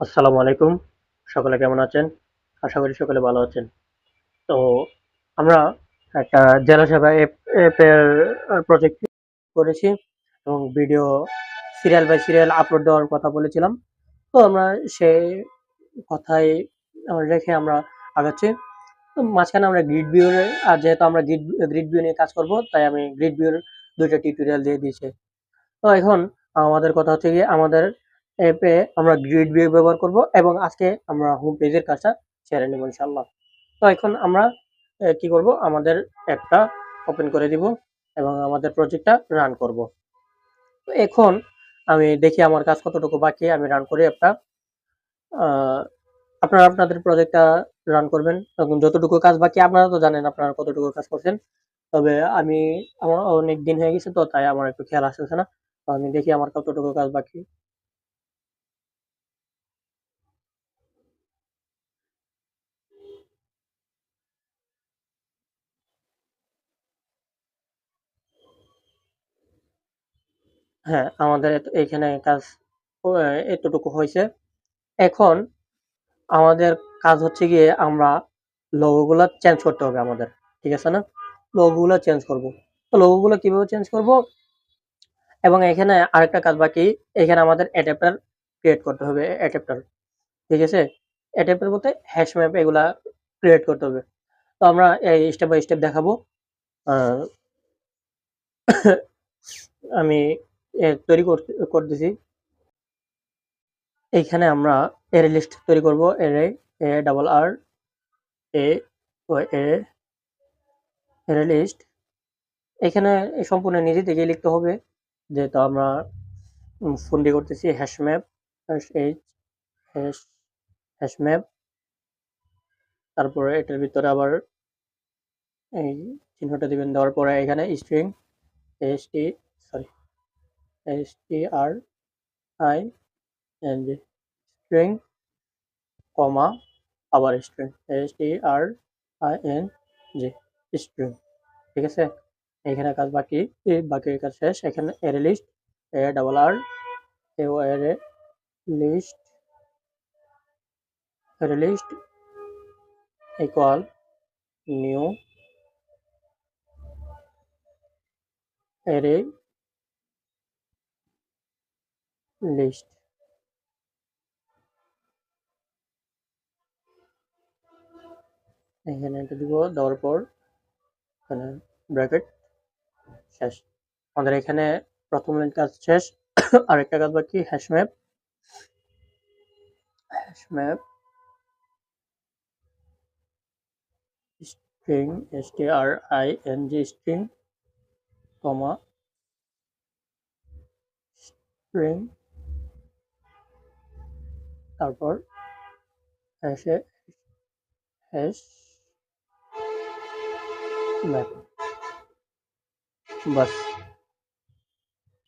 আসসালামু আলাইকুম। সকলে কেমন আছেন? আশা করি সকলে ভালো আছেন। তো আমরা একটা জেলা সেবা অ্যাপের প্রজেক্ট করেছি এবং video serial by serial upload দেওয়ার কথা বলেছিলাম। তো আমরা সেই কথাই রেখে আমরা আগাচ্ছি। তো মাঝখানে আমরা গ্রিড ভিউর আর যেহেতু আমরা গ্রিড গ্রিড ভিউ নিয়ে কাজ করব, তাই আমি গ্রিড ভিউর দুইটা টিউটোরিয়াল দিয়ে দিয়েছি। তো এখন আমাদের কথা হচ্ছে গিয়ে আমাদের অ্যাপে আমরা গ্রিড ভিউ ব্যবহার করব এবং আজকে আমরা হোম পেজের কাজটা ছেড়ে নেব ইনশাল্লাহ তো এখন আমরা কি করব? আমাদের অ্যাপটা ওপেন করে দিব এবং আমাদের প্রজেক্টটা রান করব। তো এখন আমি দেখি আমার কাজ কতটুকু বাকি, আমি রান করি অ্যাপটা আপনারা আপনাদের প্রজেক্টটা রান করবেন। যতটুকু কাজ বাকি, আপনারা তো জানেন আপনারা কতটুকু কাজ করছেন। তবে আমি, আমার অনেক দিন হয়ে গেছে তো, তাই আমার একটু খেয়াল আসতেছে না। তো আমি দেখি আমার কতটুকু কাজ বাকি। হ্যাঁ আমাদের এখানে কাজ এতটুকু হয়েছে। এখন আমাদের কাজ হচ্ছে গিয়ে আমরা লোগোগুলো চেঞ্জ করতে হবে আমাদের, ঠিক আছে না? লোগোগুলো চেঞ্জ করব। তো লোগোগুলো কীভাবে চেঞ্জ করব? এবং এখানে আরেকটা কাজ বাকি, এখানে আমাদের অ্যাডাপ্টার ক্রিয়েট করতে হবে অ্যাডাপ্টার ঠিক আছে? অ্যাডাপ্টার বলতে হ্যাশ ম্যাপ এগুলা ক্রিয়েট করতে হবে। তো আমরা এই স্টেপ বাই স্টেপ দেখাবো। আমি তৈরি করতে, করতেছি। এইখানে আমরা এর লিস্ট তৈরি করব এরে এ ডাবল আর এ ও এ এর লিস্ট এখানে সম্পূর্ণ নিজে থেকে লিখতে হবে, যেহেতু আমরা ফোন দিয়ে করতেছি hash map hash H hash hash map তারপরে এটার ভিতরে আবার এই চিহ্নটা দিবেন, দেওয়ার পরে এখানে string S T sorry S T R I N G string comma আবার string S T R I N G string ঠিক আছে? এখানে কাজ বাকি, এই বাকি কাজ শেষ। এখানে এর লিস্ট এ ডাবল আর এ ও এর লিস্ট এর list equal new array list এখানে এটা দিব, দেওয়ার পর এখানে ব্র্যাকেট শেষ। আমাদের এখানে প্রথম কাজ শেষ। আরেকটা কাজ বাকি hash map hash string S T R I N G string comma string তারপর হ্যাশে হ্যাশ বাস।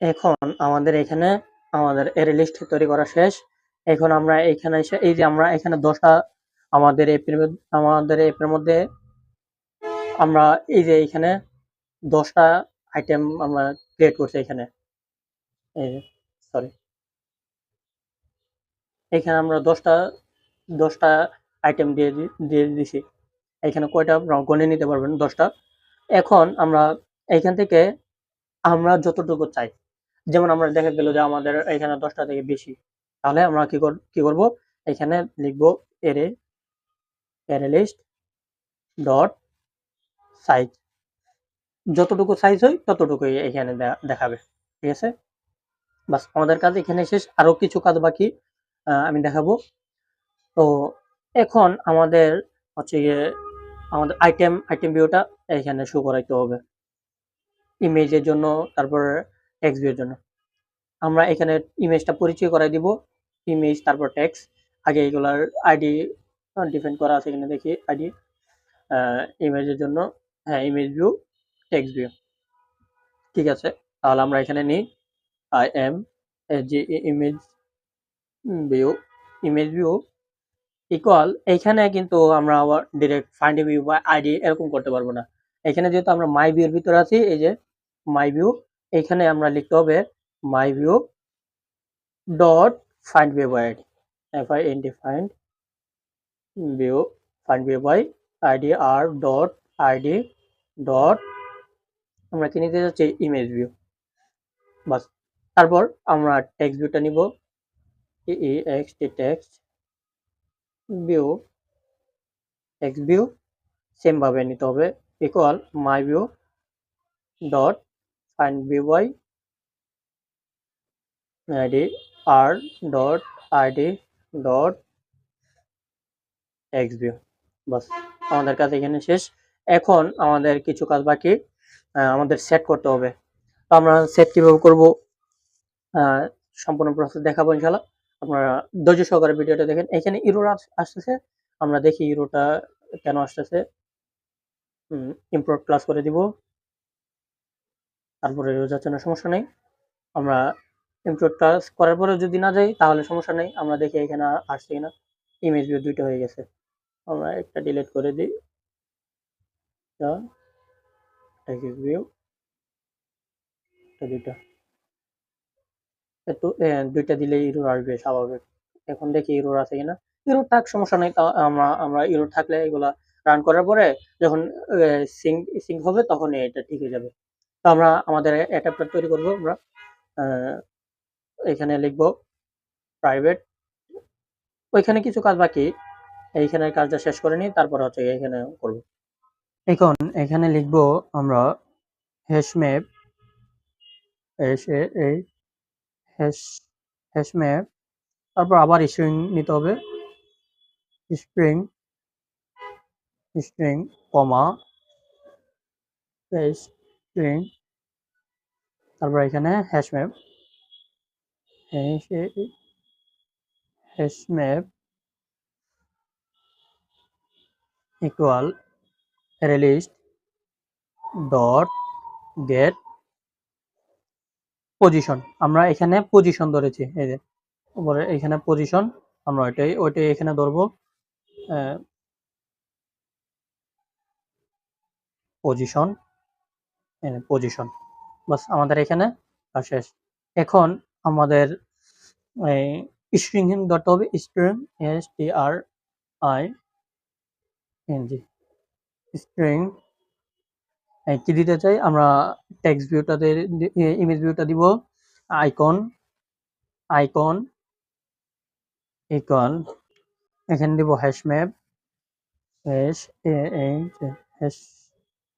এখন আমাদের এখানে, আমাদের এর লিস্ট তৈরি করা শেষ। এখন আমরা এখানে এসে, এই যে আমরা এখানে দশটা আমাদের এপের আমাদের এপের মধ্যে আমরা এই যে এখানে দশটা আইটেম আমরা ক্রিয়েট করছি এখানে। এই সরি এখানে আমরা দশটা দশটা আইটেম দিয়ে দিয়ে দিছি। এখানে কয়টা গণে নিতে পারবেন? দশটা। এখন আমরা এইখান থেকে আমরা যতটুকু চাই। যেমন আমরা দেখা গেল যে আমাদের এখানে দশটা থেকে বেশি। তাহলে আমরা কি কি করব? এখানে লিখব array array list dot size যতটুকু সাইজ হয়, ততটুকুই এখানে দেখাবে। ঠিক আছে? বাস, আমাদের কাজ এখানে শেষ। আরও কিছু কাজ বাকি। আমি দেখাবো। তো এখন আমাদের হচ্ছে গিয়ে আমাদের আইটেম আইটেম ভিউটা এখানে শো করাইতে হবে। ইমেজের জন্য, তারপর টেক্সট ভিউর জন্য। আমরা এখানে ইমেজটা পরিচয় করাই দিব। ইমেজ তারপর টেক্সট আগে এগুলার আইডি ডিফেন্ড করা আছে এখানে দেখি। আইডি ইমেজের জন্য। হ্যাঁ ইমেজ ভিউ টেক্সট ভিউ ঠিক আছে? তাহলে আমরা এখানে নিই। আই এম যে image view image view equal এখানে কিন্তু আমরা আবার ডিরেক্ট ফাইন্ড ভিউ বা আইডি এরকম করতে পারব না। এখানে যেহেতু আমরা মাই ভিউর ভিতরে আছি, এই যে মাই ভিউ এখানে আমরা লিখতে হবে my view dot find view by ID F I N D find view find view by ID R dot ID dot আমরা কি নিতে যাচ্ছি? ইমেজ ভিউ বাস, তারপর আমরা টেক্সট ভিউটা নিব। T text view text view same ভাবে নিতে হবে। Equal my view dot find view by ID R dot ID dot X view বাস, আমাদের কাজ এখানে শেষ। এখন আমাদের কিছু কাজ বাকি আমাদের সেট করতে হবে। তো আমরা সেট কীভাবে করব? সম্পূর্ণ প্রসেস দেখাবো ইনশাল্লাহ আপনারা ধৈর্য সহকারে ভিডিওটা দেখেন। এখানে ইরোর আসতেছে। আমরা দেখি ইরোটা কেন আসতেছে। ইম্পোর্ট ক্লাস করে দিব। তারপরে যাচ্ছে সমস্যা নেই। আমরা ইম্পোর্ট ক্লাস করার পরে যদি না যাই, তাহলে সমস্যা নেই। আমরা দেখি এখানে আসছে কিনা। ইমেজ ভিউ দুইটা হয়ে গেছে। আমরা একটা ডিলিট করে দিই। ভিউ দুইটা একটু দুইটা দিলে ইরোর আসবে, স্বাভাবিক। এখন দেখি ইরোর আছে কিনা। ইরোর থাক, সমস্যা নেই। আমরা আমরা ইরোর থাকলে এগুলা রান করার পরে যখন সিঙ্ক সিঙ্ক হবে তখন এটা ঠিক হয়ে যাবে। তো আমরা আমাদের অ্যাডাপ্টার তৈরি করব আমরা। এখানে লিখব প্রাইভেট ওইখানে কিছু কাজ বাকি। এইখানে কাজটা শেষ করে নিই তারপর হচ্ছে এখানে করব। এখন এখানে লিখব আমরা hash map S A hash hash map তারপর আবার স্ট্রিং নিতে হবে। স্ট্রিং স্ট্রিং কমা স্ট্রিং তারপর এখানে hash map hash map equal relist dot get position আমরা এখানে পজিশন ধরেছি, এই যে। উপরে এখানে পজিশন আমরা ওইটাই ওইটাই এখানে ধরবো পজিশন পজিশন বাস, আমাদের এখানে শেষ। এখন আমাদের স্ট্রিং ধরতে হবে string S T R I N G string কি দিতে চাই আমরা টেক্সট ভিউটাতে ইমেজ ভিউটা দিব। আইকন আইকন ইকুয়াল এখানে দিব hash map hash hash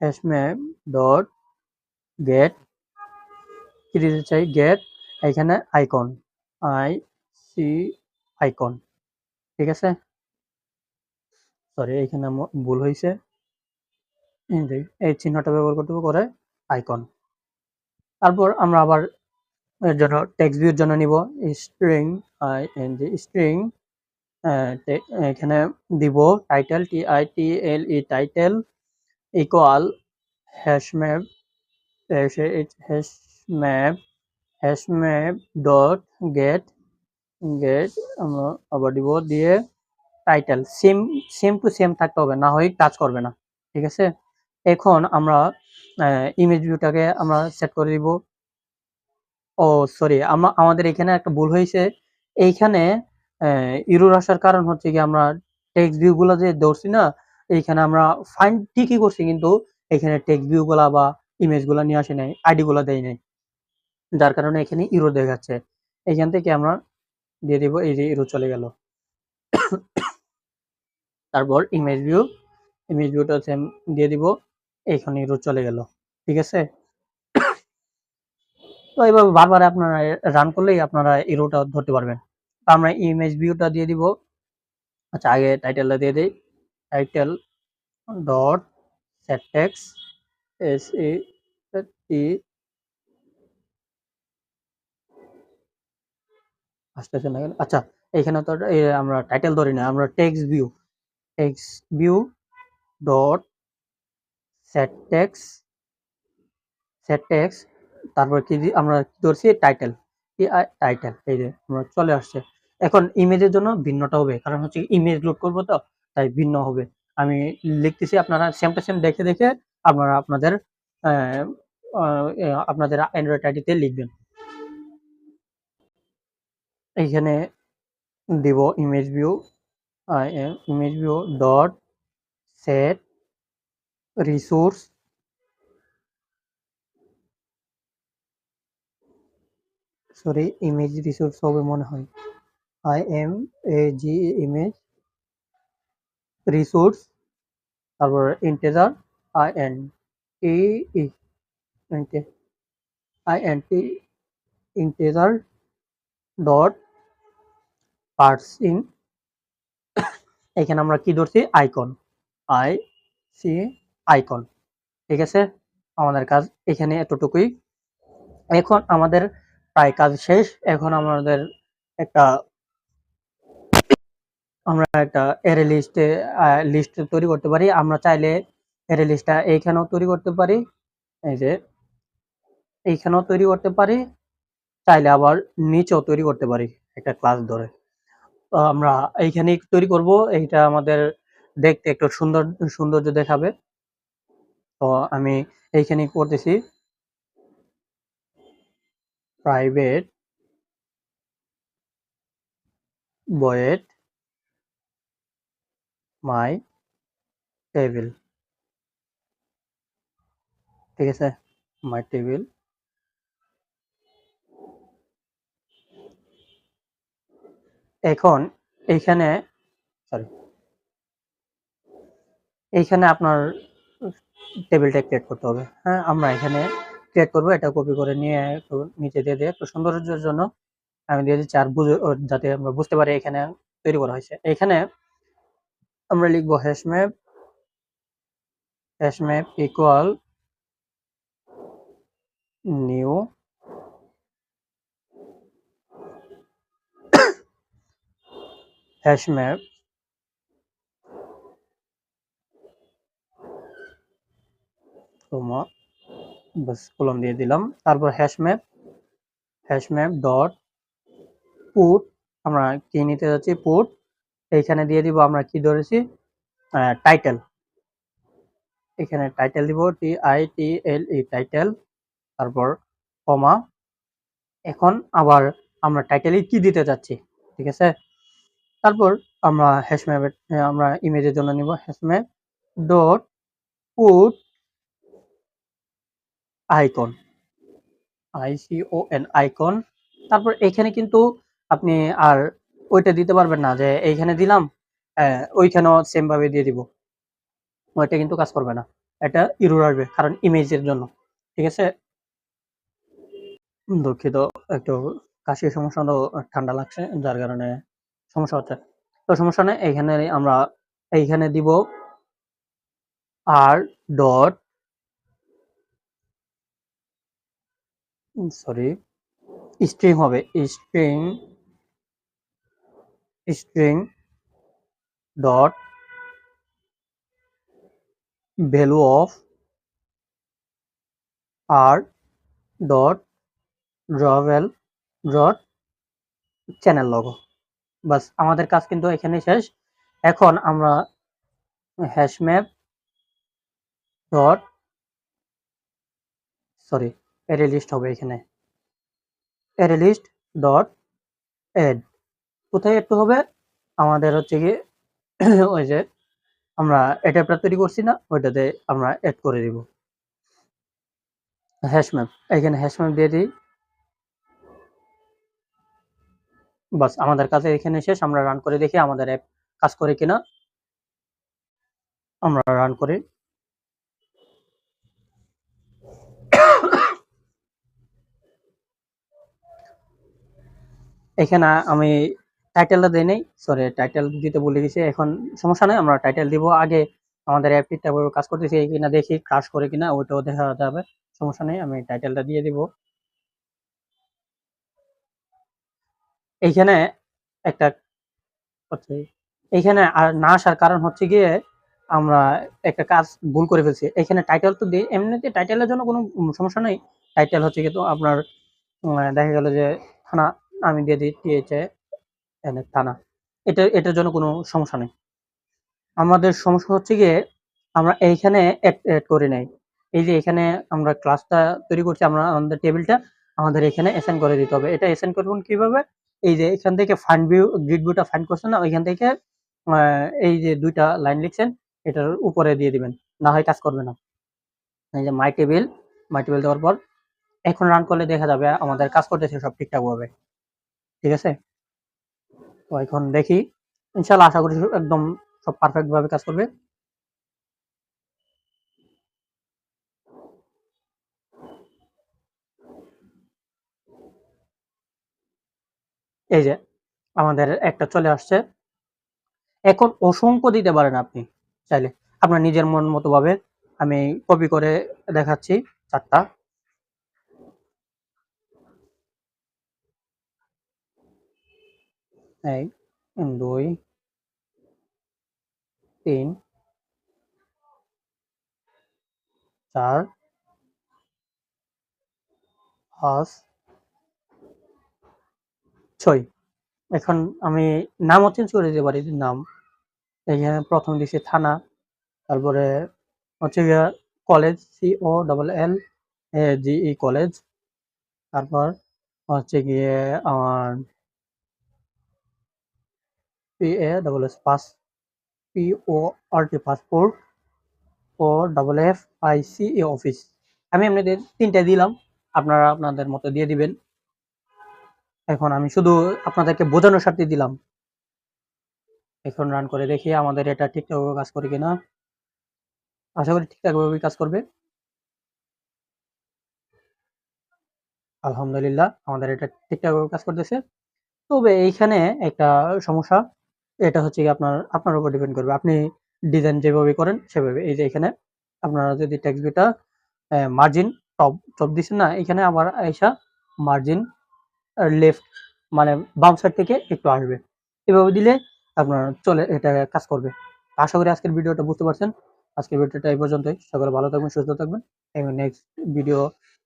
hash map dot get কি দিতে চাই গেট এখানে আইকন আই সি আইকন ঠিক আছে? সরি এখানে ভুল হয়েছে এই চিহ্নটা ব্যবহার করতে করে আইকন তারপর আমরা আবার এর জন্য টেক্সট ভিউর জন্য নিব। স্ট্রিং স্ট্রিং এখানে দিব title T I T L E title equal hash map hash map hash map dot get get আমরা আবার দিব দিয়ে title same same to same থাকতে হবে, না হয় কাজ করবে না। ঠিক আছে? এখন আমরা ইমেজ ভিউটাকে আমরা সেট করে দিব। ও সরি আমরা আমাদের এখানে একটা ভুল হয়েছে। এইখানে ইরোর আসার কারণ হচ্ছে কি আমরা টেক্সট ভিউ গুলো যে ধরছি না, এইখানে আমরা ফাইন ঠিকই করছি, কিন্তু এখানে টেক্সট ভিউ গুলা বা ইমেজগুলা নিয়ে আসে নাই আইডি গুলা দেয় নাই। যার কারণে এখানে ইরো দেখাচ্ছে এইখান থেকে আমরা দিয়ে দিব, এই যে ইরো চলে গেল। তারপর ইমেজ ভিউ ইমেজ ভিউটা দিয়ে দিব। এইখানে ইরো চলে গেল, ঠিক আছে? তো এইভাবে বারবার আপনারা রান করলেই আপনারা এই ইরোটা ধরতে পারবেন। আমরা ইমেজ ভিউটা দিয়ে দিব। আচ্ছা আগে টাইটেলটা দিয়ে দিই। Title dot set text S A T আসতেছে না? আচ্ছা এখানে তো আমরা টাইটেল ধরি না, আমরা text view text view dot set text set text তারপর কি আমরা ধরছি? টাইটেল টাইটেল এই যে আমরা চলে আসছে। এখন ইমেজের জন্য ভিন্নটা হবে। কারণ হচ্ছে ইমেজ লোড করব তো, তাই ভিন্ন হবে। আমি লিখতেছি আপনারা সেম টু সেম দেখে দেখে আপনারা আপনাদের আপনাদের অ্যান্ড্রয়েড আইডিতে লিখবেন। এইখানে দিব image view image view dot set resource sorry image resource হবে মনে হয়। I M A G image resource তারপর integer I N T E I N T integer dot parsing এখানে আমরা কি ধরছি? Icon I C icon. ঠিক আছে? আমাদের কাজ এখানে এতটুকুই। এখন আমাদের প্রায় কাজ শেষ। এখন আমাদের একটা আমরা একটা এরে লিস্টে লিস্ট তৈরি করতে পারি। আমরা চাইলে এরে লিস্টটা এইখানেও তৈরি করতে পারি। এই যে, এইখানেও তৈরি করতে পারি। চাইলে আবার নিচেও তৈরি করতে পারি একটা ক্লাস ধরে। আমরা এইখানে তৈরি করব। এইটা আমাদের দেখতে একটু সুন্দর, সৌন্দর্য দেখাবে। তো আমি এইখানে করতেছি প্রাইভেট void my টেবিল ঠিক আছে? মাই টেবিল এখন এইখানে সরি এইখানে আপনার টেবিলটা ক্রিয়েট করতে হবে। হ্যাঁ আমরা এখানে ক্রিয়েট করব, এটা কপি করে নিয়ে একটু নিচে দিয়ে দিয়ে একটু সৌন্দর্যের জন্য আমি দিয়ে দিচ্ছি, আর বুঝে যাতে আমরা বুঝতে পারি এখানে তৈরি করা হয়েছে। এখানে আমরা লিখব hash map hash map equal new hash কলম দিয়ে দিলাম। তারপর হ্যাশ ম্যাপ ডট পুট আমরা কি নিতে যাচ্ছি? পুট এইখানে দিয়ে দিব আমরা কি ধরেছি? টাইটেল এখানে টাইটেল দিব টি I T L E title তারপর কমা এখন আবার আমরা টাইটেলে কি দিতে যাচ্ছি? ঠিক আছে? তারপর আমরা হ্যাশ ম্যাপের আমরা ইমেজের জন্য নিব hash dot put icon I C O N icon তারপর এখানে কিন্তু আপনি আর ওইটা দিতে পারবেন না যে এইখানে দিলাম ওইখানেও সেম ভাবে দিয়ে দিব। ওইটা কিন্তু কাজ করবে না। এটা ইরোর আসবে, কারণ ইমেজের জন্য। ঠিক আছে? দুঃখিত, একটু কাশির সমস্যা তো ঠান্ডা লাগছে, যার কারণে সমস্যা হচ্ছে। তো সমস্যা নেই এইখানে আমরা, এইখানে দিব আর ডট সরি স্ট্রিং হবে string string dot value of R dot drawable dot channel logo বাস, আমাদের কাজ কিন্তু এখানে শেষ। এখন আমরা hash map dot sorry array list হবে এখানে। এরে লিস্ট ডট এড কোথায় একটু হবে? আমাদের হচ্ছে কি ওই যে আমরা এটা তৈরি করছি না, ওইটাতে আমরা এড করে দিব। হ্যাশ ম্যাপ এখানে হ্যাশ ম্যাপ দিয়ে দিই। বাস, আমাদের কাছে এখানে শেষ, আমরা রান করে দেখি আমাদের অ্যাপ কাজ করে কিনা। আমরা রান করি। এখানে আমি টাইটেলটা দিই নাই সরি টাইটেল দিতে ভুলে গেছি, এখন সমস্যা নেই, আমরা টাইটেল দিব আগে, আমাদের অ্যাপটি তেমন কাজ করতেছি কিনা দেখি ক্রাশ করে কিনা, ওইটাও দেখা যাবে, সমস্যা নেই, আমি টাইটেলটা দিয়ে দিব। এইখানে একটা, হচ্ছে এইখানে আর না আসার কারণ হচ্ছে গিয়ে, আমরা একটা কাজ ভুল করে ফেলছি, এখানে টাইটেল তো দিই এমনিতে টাইটেলের জন্য কোনো সমস্যা নেই টাইটেল হচ্ছে কিন্তু আপনার দেখা গেল যে থানা আমি দিয়ে টিএইচএ এনে থানা। এটা, এটার জন্য কোনো সমস্যা নেই। আমাদের সমস্যা হচ্ছে গিয়ে আমরা এইখানে অ্যাড করে নেই। এই যে এখানে আমরা ক্লাসটা তৈরি করছি, আমরা, আমাদের টেবিলটা আমাদের এখানে অ্যাসাইন করে দিতে হবে। এটা অ্যাসাইন করবেন কীভাবে? এই যে এখান থেকে ফাইন্ড ভিউ গ্রিড ভিউটা ফাইন্ড করছেন না, ওইখান থেকে এই যে দুইটা লাইন লিখছেন, এটার উপরে দিয়ে দিবেন। না হয় কাজ করবে না। এই যে মাই টেবিল মাই টেবিল দেওয়ার পর এখন রান করলে দেখা যাবে আমাদের কাজ করতেছে সব ঠিকঠাক ভাবে। ঠিক আছে? তো এখন দেখি। ইনশাল্লাহ আশা করি একদম সব পারফেক্ট ভাবে কাজ করবে। এই যে আমাদের একটা চলে আসছে। এখন অসংখ্য দিতে পারেন আপনি চাইলে। আপনার নিজের মন মতো ভাবে আমি কপি করে দেখাচ্ছি চারটা। এক দুই, তিন, চার, পাঁচ, ছয়। এখন আমি নামও চেঞ্জ করে দিতে পারি নাম। এখানে প্রথম দিছি থানা, তারপরে হচ্ছে college C O double L E G E college তারপর হচ্ছে গিয়ে আমার P A double S pass P O R T passport O double F I C E office আমি আপনাদের তিনটে দিলাম, আপনারা আপনাদের মতো দিয়ে দিবেন। এখন আমি শুধু আপনাদেরকে বোঝানোর স্বার্থে দিলাম। এখন রান করে দেখি আমাদের এটা ঠিকঠাকভাবে কাজ করে কিনা। আশা করি ঠিকঠাকভাবে কাজ করবে। আলহামদুলিল্লাহ, আমাদের এটা ঠিকঠাকভাবে কাজ করতেছে। তবে এইখানে একটা সমস্যা এটা হচ্ছে কি আপনার আপনার উপর ডিপেন্ড করবে। আপনি ডিজাইন যেভাবে করেন, সেভাবে। এই যে এখানে আপনারা যদি টেক্সট বিটা মার্জিন টপ টপ দিচ্ছেন না, এখানে আবার আইসা মার্জিন লেফট মানে বাম সাইড থেকে একটু আসবে। এভাবে দিলে আপনার চলে, এটা কাজ করবে। আশা করি আজকের ভিডিওটা বুঝতে পারছেন। আজকের ভিডিওটা এই পর্যন্তই। সকলে ভালো থাকবেন, সুস্থ থাকবেন। এবং নেক্সট ভিডিও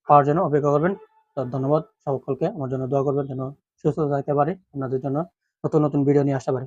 পাওয়ার জন্য অপেক্ষা করবেন। তো ধন্যবাদ সকলকে। আমার জন্য দোয়া করবেন যেন সুস্থ থাকতে পারি আপনাদের জন্য নতুন নতুন ভিডিও নিয়ে আসতে পারি।